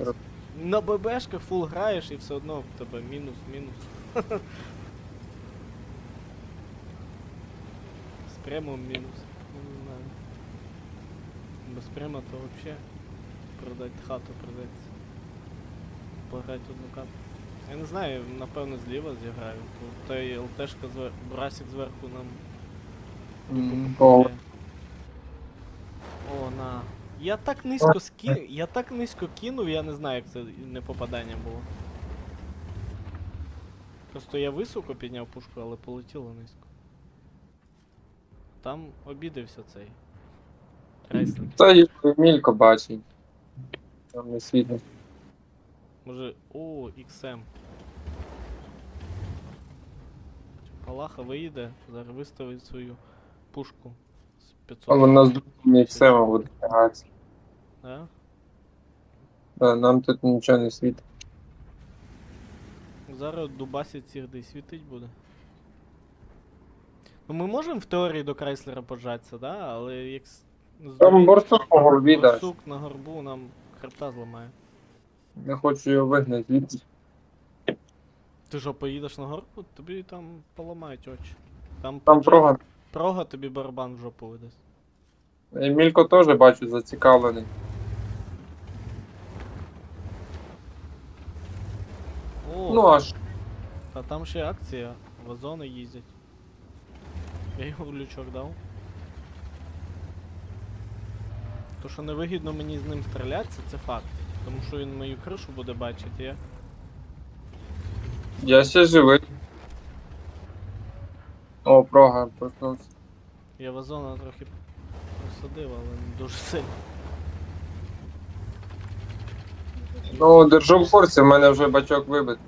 Р- На ББшках фул граєш і все одно в тебе мінус, мінус. З премом мінус. Ну, не знаю. Без према то вообще продать хату придеться. Пограти одну карту. Я не знаю, напевно зліва зіграю. Тут та й ЛТшка звер... Брасик зверху нам М, О. Я так низько ски... Я так низько кинув, я не знаю, як це не попадання було. Просто я високо підняв пушку, але полетіло низько. Там обідався цей. Крейслер. Та й мілько бачить. Там не світить. Може. О, XM. Палаха виїде, зараз виставить свою пушку з 500. А вона з другим іксема буде тягатися. Да? Да, нам тут нічого не світить. Зараз дубасить цих десь світить буде. Ну ми можемо в теорії до Крайслера поджатися, да? Але як с- Там здоров- борсук по голові дасть. борсук на горбу нам хребта зламає. Не хочу його вигнати звідси. Ти що, поїдеш на горбу? Тобі там поламають очі. Там, Там поджа- прога. прога тобі барабан в жопу видасть. Емілько теж бачу зацікавлений. О, Ну аж а там ще акція, вазони їздять. Я йому лючок дав. То, що невигідно мені з ним стрілятися, це факт. Тому що він мою кришу буде бачити, я. я ще живий. О, прога проснувся. Я вазона трохи посадив, але не дуже сильно. Ну, держу в курсі, в мене вже бачок вибит.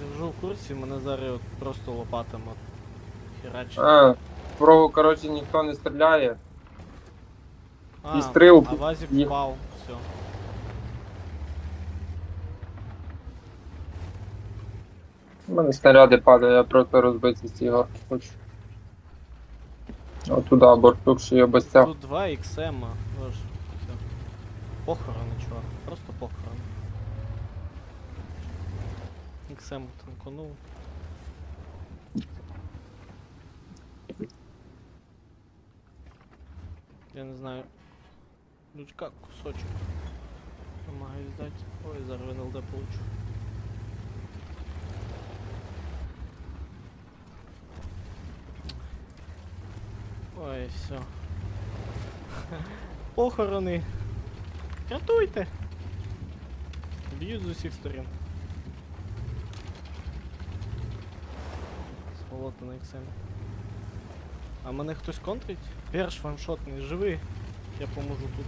Держу в курсі, мене зараз от просто лопатами от херачить. А, в прогу, коротше, ніхто не стріляє. А, і стріл а вазик є. впав, все. У мене снаряди падають, я просто розбитися з цієї горки хочу. О, туди борцук ще й обостяв. Тут два XM, тож все. Похорони, чувак, просто похорони. XM танканув. Я не знаю. Лючка кусочок. Намагаюсь дати. Ой, зараз НЛД получу. Ой, все. Похорони. Рятуйте! Б'ють з усіх сторін. Сволота на ексемі. А мене хтось контрить? Перш ваншотний, живи. Я поможу тут.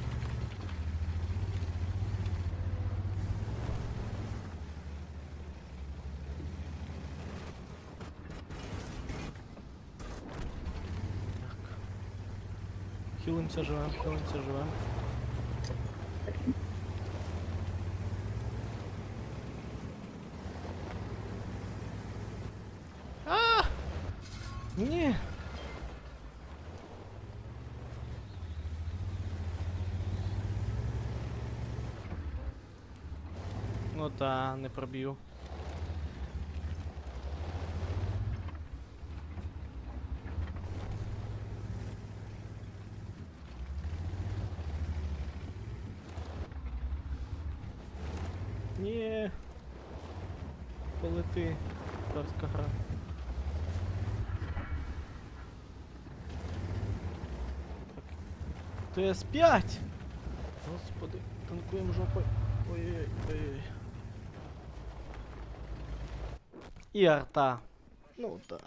Так. Хилимся, живем, хилимся, живем. Ні. Ну та, не проб'ю. Ні. Полети, царська гра. ТС-5! Господи, танкуємо жопою. Ой-ой-ой. ой-ой. І арта. Ну так.